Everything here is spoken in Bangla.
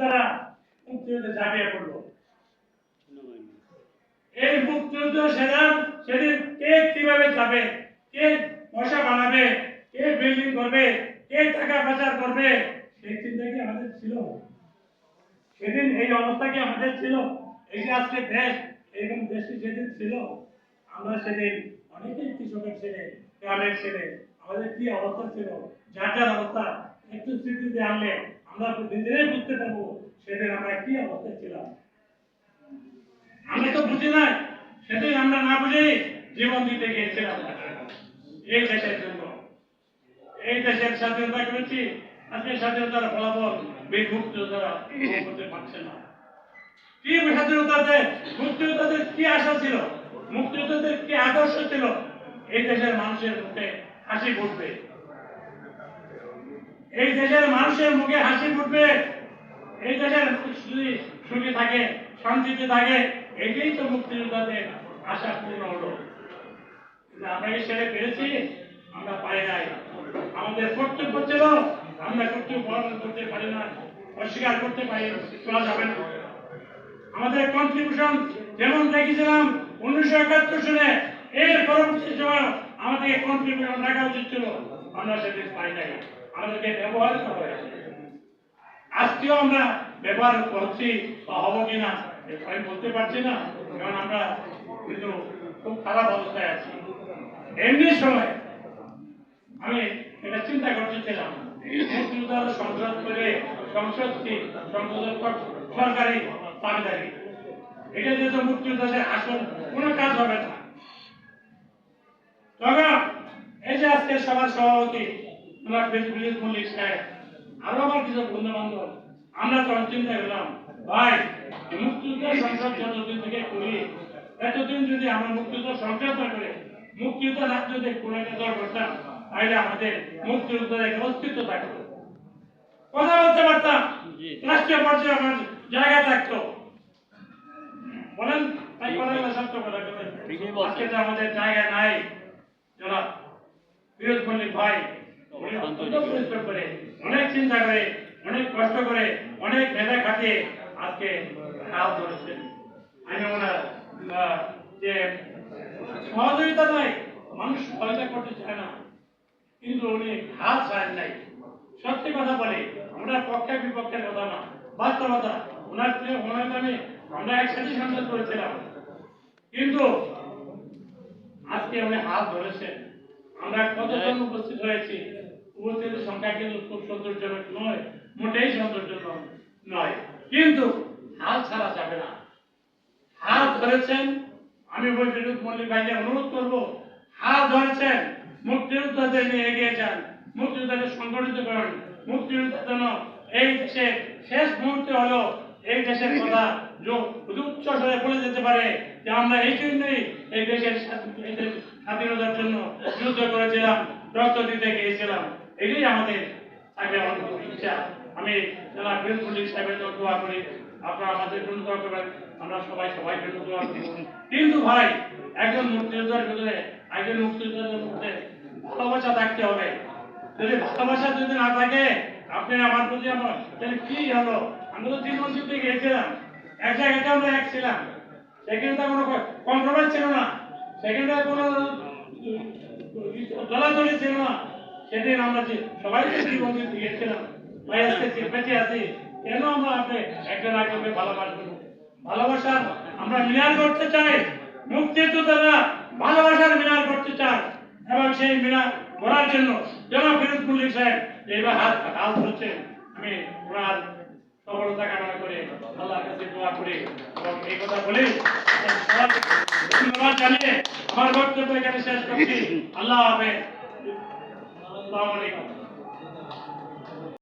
তারা মুক্তিযুদ্ধে ঝাঁপিয়ে পড়ল। এই মুক্তিযুদ্ধ সেদিন সেদিন কে কীভাবে যাবে, কে পয়সা বানাবে, কে বিল্ডিং করবে, কে টাকা পাচার করবে, সেই চিন্তা কি আমাদের ছিল? সেদিন এই অবস্থা কি আমাদের ছিল? এই যে আজকে দেশ, এরকম দেশে সেদিন ছিল? আমরা সেদিন অনেকেই কৃষকের ছেলে, গ্রামের ছেলে, আমাদের কি অবস্থা ছিল? যার যার অবস্থা? একটু স্মৃতিতে আনলে আমরা নিজেরাই বুঝতে পারব সেদিন আমরা কি অবস্থায় ছিলাম। তো বুঝি না সেদিন আমরা না বুঝে জীবন দিতে গিয়েছিলাম এই দেশের জন্য। এই দেশের স্বাধীনতা করেছি, আজকে স্বাধীনতার ফলাফল বীর মুক্তিযোদ্ধারা করতে পারছে না। কি স্বাধীনতাতে মুক্তিযোদ্ধাদের কি আশা ছিল, মুক্তিযোদ্ধাদের কি আদর্শ ছিল, এই দেশের মানুষের মুখে হাসি ফুটবে। এই দেশের মানুষের মুখে হাসি ফুটবে। এই দেশের সুখী থাকে, শান্তিতে থাকে, এটাই তো মুক্তিযোদ্ধাদের আশা পূর্ণ হলো আমরা কি সেটা পেরেছি? আমরা পাই নাই। আমাদের কর্তব্য ছিল, আমরা কর্তব্য পালন করতে পারি না, অস্বীকার করতে পারি করা যাবে না। আমাদের কন্ট্রিবিউশন যেমন দেখেছিলাম, উনিশশো একাত্তর সালে এর পরবর্তী সময় আমাদেরকে কন্ট্রিবিউশন রাখা উচিত ছিল। আমরা সেদিন পাই নাই। আমাদেরকে ব্যবহার করা হয়েছে। আজকেও আমরা ব্যবহার করছি বা হব কিনা, আমি বলতে পারছি না, কারণ আমরা কিন্তু খুব খারাপ অবস্থায় আছি। এমনি সময় আমি এটা চিন্তা করতেছিলাম মুক্তিযোদ্ধারা সংসদ করে সংসদ কি সংসদের সরকারি দাবিদারি এটা যেহেতু মুক্তিযোদ্ধাদের আসল কোনো কাজ হবে না। তখন এই যে আজকে সবার সভাপতি আমার বিদ্যুৎ মল্লিক সাহেব আরও আমার কিছু বন্ধু বান্ধব। আমরা তখন চিন্তা করলাম ভাই মুক্তিযুদ্ধ সংসদ যতদিন থেকে করি এতদিন যদি আমরা মুক্তিযুদ্ধ সংসদ না করে মুক্তিযুদ্ধ রাজ্য যদি কোনো একটা দল করতাম তাহলে আমাদের মুক্তিযুদ্ধের একটা অস্তিত্ব থাকতো। কথা বলতে পারতাম? রাষ্ট্রীয় পর্যায়ে আমার জায়গা থাকতো। বলেন তাই কথা সত্য কথা আজকে তো আমাদের জায়গা নাই। যারা বিরোধ মল্লিক ভাই পরিশ্রম করে। অনেক চিন্তা করে অনেক কষ্ট করে অনেক মেধা খাটিয়ে আজকে হাল ধরেছেন। আমি ওনার যে সহযোগিতা নয় মানুষ সহায়তা করতে চায় না কিন্তু উনি হাত ছাড়েন নাই। সত্যি কথা বলে আমরা পক্ষে বিপক্ষের কথা না বাস্তবতা। ওনার ওনার নামে আমরা একসাথে সংসদ করেছিলাম। কিন্তু আজকে উনি হাত ধরেছেন। আমরা কতজন উপস্থিত হয়েছি? উপস্থিতের সংখ্যা কিন্তু খুব সন্তোষজনক নয়, মোটেই সন্তোষজনক নয়। কিন্তু হাল ছাড়া যাবে না। হাত ধরেছেন, আমি ওই বিদ্যুৎ মল্লিক ভাইকে অনুরোধ করব, হাত ধরেছেন, মুক্তিযোদ্ধাদের নিয়ে এগিয়ে যান, মুক্তিযোদ্ধাদের সংগঠিত করেন মুক্তিযোদ্ধার জন্য এই দেশে শেষ মুহূর্তে হলো এই দেশের কথা উচ্চ স্বরে বলে যেতে পারে যে আমরা এই জন্যই এই দেশের স্বাধীনতার জন্য যুদ্ধ করেছিলাম, রক্ত দিতে গিয়েছিলাম। এটাই আমাদের আগে ইচ্ছা। আমি যারা বীর পুলিশ সাহেবের জন্য দোয়া করি, আপনারা আমাদের জন্য দোয়া করবেন। আমরা সবাই সবাই জন্য দোয়া করব। কিন্তু ভাই, একজন মুক্তিযোদ্ধার ভিতরে একজন মুক্তিযোদ্ধার মধ্যে ভালোবাসা থাকতে হবে। যদি ভালোবাসা যদি না থাকে, আপনি আমার প্রতি আমার তাহলে কি হলো? আমরা তো জীবন যুদ্ধে গিয়েছিলাম। এক জায়গাতে আমরা এক ছিলাম। সেখানে তো কোনো কম্প্রোমাইজ ছিল না। সেখানে কোনো দলাদলি ছিল না। সেদিন আমরা সবাই জীবন যুদ্ধে গিয়েছিলাম। ভাই আজকে বেঁচে আছি। কেন আমরা আপনি একজন একজনকে ভালোবাসবো? ভালোবাসার আমরা মিনার করতে চাই। মুক্তিযোদ্ধারা ভালোবাসার মিনার করতে চায়। এবং সেই মিনার করার জন্য জনাব ফিরোজ সাহেব যে এবার হাত হাত ধরছেন। আমি ওনার সফলতা কামনা করে। আল্লাহর কাছে দোয়া করে এবং এই কথা বলি। ধন্যবাদ জানিয়ে আমার বক্তব্য এখানে শেষ করছি। আল্লাহ হাফেজ। আসসালামু আলাইকুম।